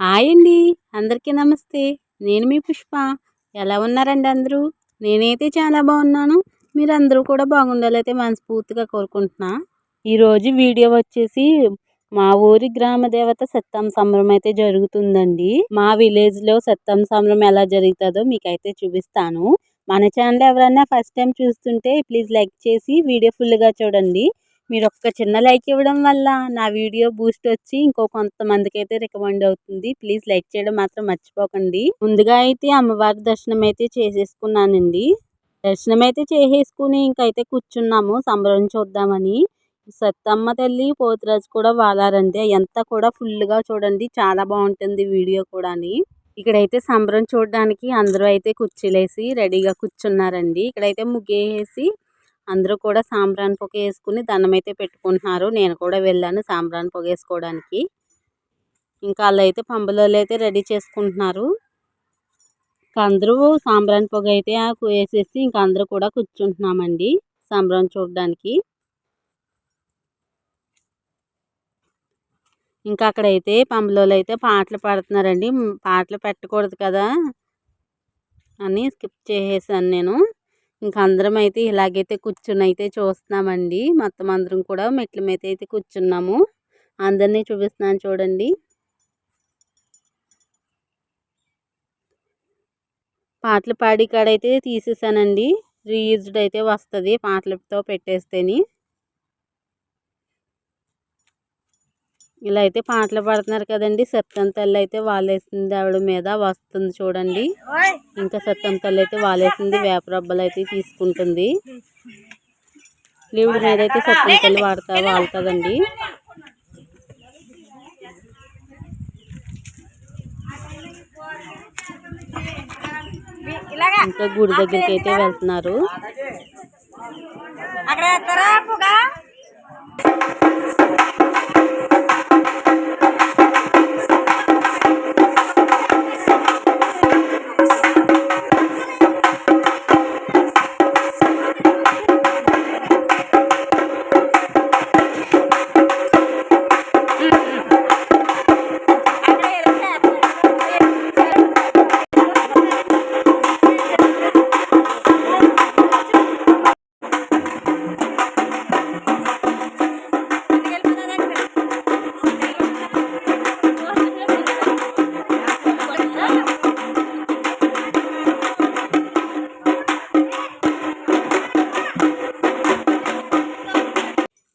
Hi అండి. అందరికీ నమస్తే. నేను మీ పుష్ప. ఎలా ఉన్నారండి అందరూ? నేనైతే చాలా బాగున్నాను. మీరు అందరూ కూడా బాగుండాలైతే మనస్ఫూర్తిగా కోరుకుంటున్నా. ఈరోజు వీడియో వచ్చేసి మా ఊరి గ్రామ దేవత సత్తం సంబరం అయితే జరుగుతుందండి. మా విలేజ్లో సత్తం సంబరం ఎలా జరుగుతుందో మీకైతే చూపిస్తాను. మన ఛానల్ ఎవరైనా ఫస్ట్ టైం చూస్తుంటే ప్లీజ్ లైక్ చేసి వీడియో ఫుల్గా చూడండి. మీరు ఒక్క చిన్న లైక్ ఇవ్వడం వల్ల నా వీడియో బూస్ట్ వచ్చి ఇంకో కొంతమందికి అయితే రికమెండ్ అవుతుంది. ప్లీజ్ లైక్ చేయడం మాత్రం మర్చిపోకండి. ముందుగా అయితే అమ్మవారి దర్శనం అయితే చేసేసుకున్నానండి. దర్శనం అయితే చేసేసుకుని ఇంకైతే కూర్చున్నాము. సంబరం చూద్దామని. సత్తమ్మ తల్లి పోతురాజు కూడా వాలారండి అదంతా కూడా ఫుల్గా చూడండి. చాలా బాగుంటుంది వీడియో కూడా ఇక్కడైతే సంబరం చూడడానికి అందరూ అయితే కుర్చీలేసి రెడీగా కూర్చున్నారండి. ఇక్కడైతే ముగ్గేసి అందరూ కూడా సాంబ్రాణి పొగ వేసుకుని దండం అయితే పెట్టుకుంటున్నారు. నేను కూడా వెళ్ళాను సాంబ్రాణి పొగ వేసుకోవడానికి. ఇంకా వాళ్ళు అయితే పంబలలో అయితే రెడీ చేసుకుంటున్నారు. ఇంకా అందరూ సాంబ్రాణి పొగ అయితే వేసేసి ఇంకా అందరూ కూడా కూర్చుంటున్నామండి సాంబ్రాణి చూడడానికి. ఇంకా అక్కడైతే పంబలలో అయితే పాటలు పాడుతున్నారండి. పాటలు పెట్టకూడదు కదా అని స్కిప్ చేసేసాను నేను. ఇంకా అందరం అయితే ఇలాగైతే కూర్చుని అయితే చూస్తున్నామండి. మొత్తం అందరం కూడా మెట్ల మీద అయితే కూర్చున్నాము. అందరినీ చూపిస్తున్నాను చూడండి. పాటలు పాడి కాడైతే తీసేసానండి. రీయూజ్డ్ అయితే వస్తుంది పాటలతో పెట్టేస్తేని. ఇలా అయితే పాటలు పాడుతున్నారు కదండి. సత్యం తల్లి అయితే వాలేసింది ఆవిడ మీద వస్తుంది చూడండి. ఇంకా సత్యం తల్లి అయితే వాలేసింది వేపరబ్బలు అయితే తీసుకుంటుంది. లీవుడి మీద అయితే సత్యం తల్లి వాడతా వాళ్తుందండి. ఇంకా గుడి దగ్గరికి అయితే వెళ్తున్నారు. అక్కడ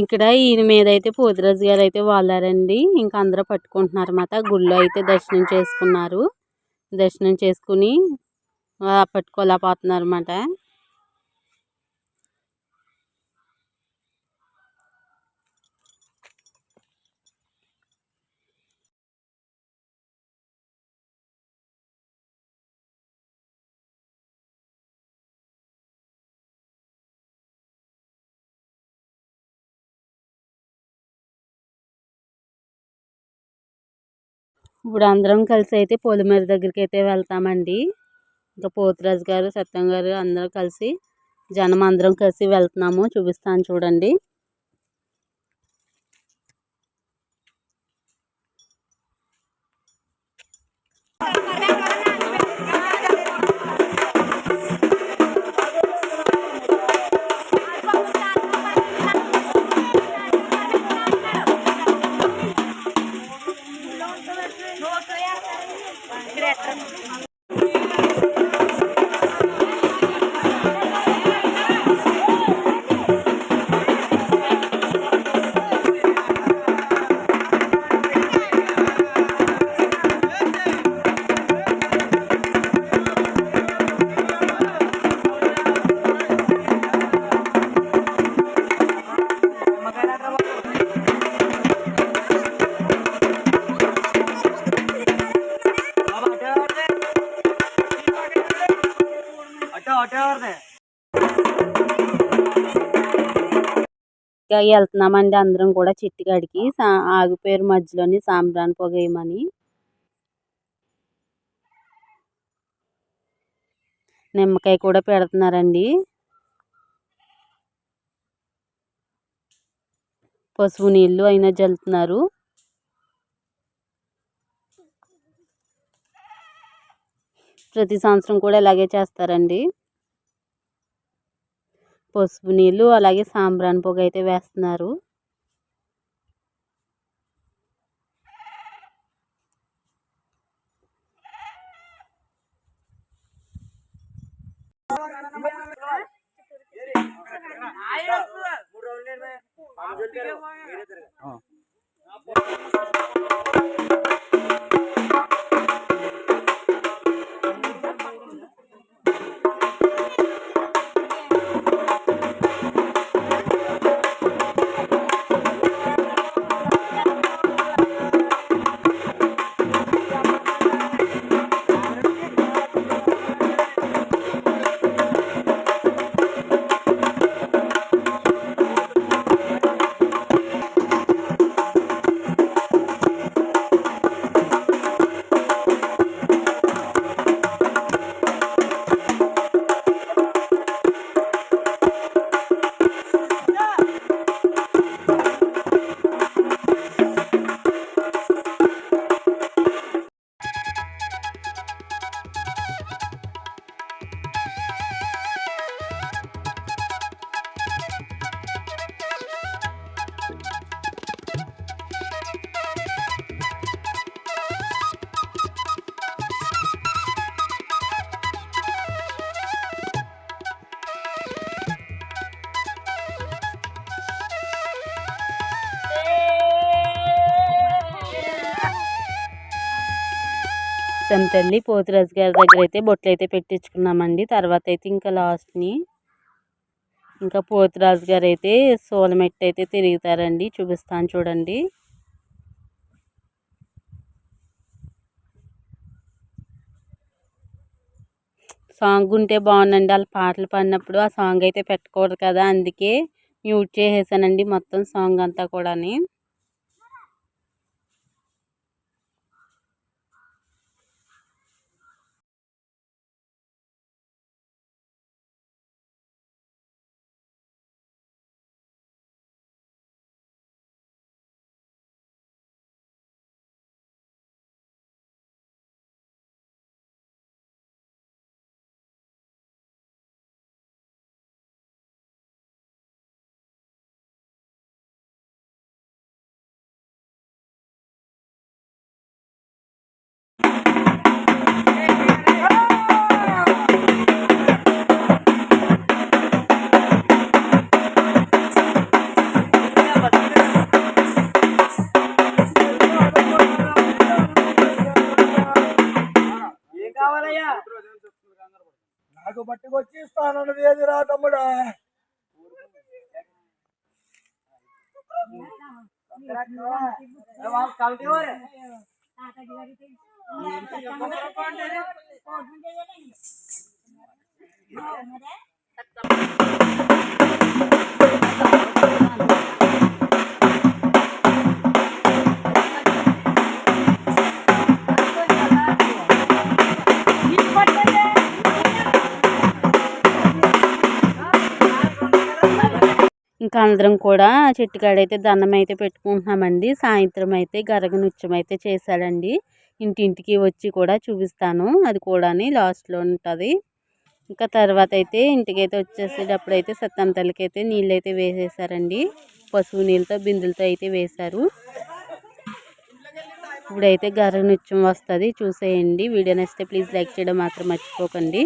ఇక్కడ ఈయన మీద అయితే పోతురాజు గారు అయితే వాళ్ళారండి ఇంకా అందరూ పట్టుకుంటున్నారు అన్నమాట. గుళ్ళో అయితే దర్శనం చేసుకున్నారు. దర్శనం చేసుకుని పట్టుకోలేకపోతున్నారు అన్నమాట. ఇప్పుడు అందరం కలిసి అయితే పొలిమేర దగ్గరికి అయితే వెళ్తామండి. ఇంకా పోతురాజు గారు సత్యం గారు అందరం కలిసి జనం అందరం కలిసి వెళ్తున్నాము. చూపిస్తాను చూడండి. వెళ్తున్నామండి అందరం కూడా చిట్టిగాడికి ఆగిపోయారు మధ్యలోని సాంబ్రాన్ పొగ వేయమని నిమ్మకాయ కూడా పెడుతున్నారండి. పసుపు నీళ్ళు అయినా జల్లుతున్నారు. ప్రతి సంవత్సరం కూడా ఇలాగే చేస్తారండి. పసుపు నీళ్ళు అలాగే సాంబ్రాణి పొగ అయితే వేస్తున్నారు. తల్లి పోతురాజు గారి దగ్గర అయితే బొట్లు అయితే పెట్టించుకున్నామండి. తర్వాత అయితే ఇంకా లాస్ట్ని ఇంకా పోతురాజు గారు అయితే సోలమెట్టు అయితే తిరుగుతారండి. చూపిస్తాను చూడండి. సాంగ్ ఉంటే బాగుందండి. వాళ్ళు పాటలు పాడినప్పుడు ఆ సాంగ్ అయితే పెట్టకూడదు కదా. అందుకే మ్యూట్ చేసేసానండి మొత్తం సాంగ్ అంతా కూడాని. నాకు పట్టుకొచ్చి ఇస్తానన్నది ఏది రా తమ్ముడా కమిటీ వారు ఇంకా అందరం కూడా చెట్టు కాడైతే దండం అయితే పెట్టుకుంటున్నామండి. సాయంత్రం అయితే గరగ నృత్యం అయితే చేశాడండి. ఇంటింటికి వచ్చి కూడా చూపిస్తాను. అది కూడా లాస్ట్లో ఉంటుంది. ఇంకా తర్వాత అయితే ఇంటికైతే వచ్చేసేటప్పుడు అయితే సత్తం తల్లికైతే అయితే నీళ్ళు అయితే వేసేసారండి పసుపు నీళ్ళతో బిందులతో అయితే వేశారు. ఇప్పుడైతే గర్ర నృత్యం వస్తుంది. చూసేయండి. వీడియో నచ్చితే ప్లీజ్ లైక్ చేయడం మాత్రం మర్చిపోకండి.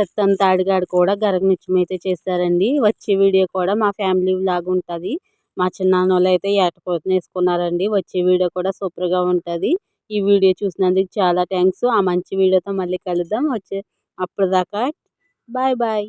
రక్తం తాడిగాడు కూడా. గరగ అయితే చేశారండి. వచ్చే వీడియో కూడా మా ఫ్యామిలీ లాగా ఉంటుంది. మా చిన్నాన్నోళ్ళు అయితే ఏటపోతను వేసుకున్నారండి. వచ్చే వీడియో కూడా సూపర్గా ఉంటుంది. ఈ వీడియో చూసినందుకు చాలా థ్యాంక్స్ ఆ మంచి వీడియోతో మళ్ళీ కలుద్దాం. వచ్చే అప్పుడు దాకా బాయ్ బాయ్.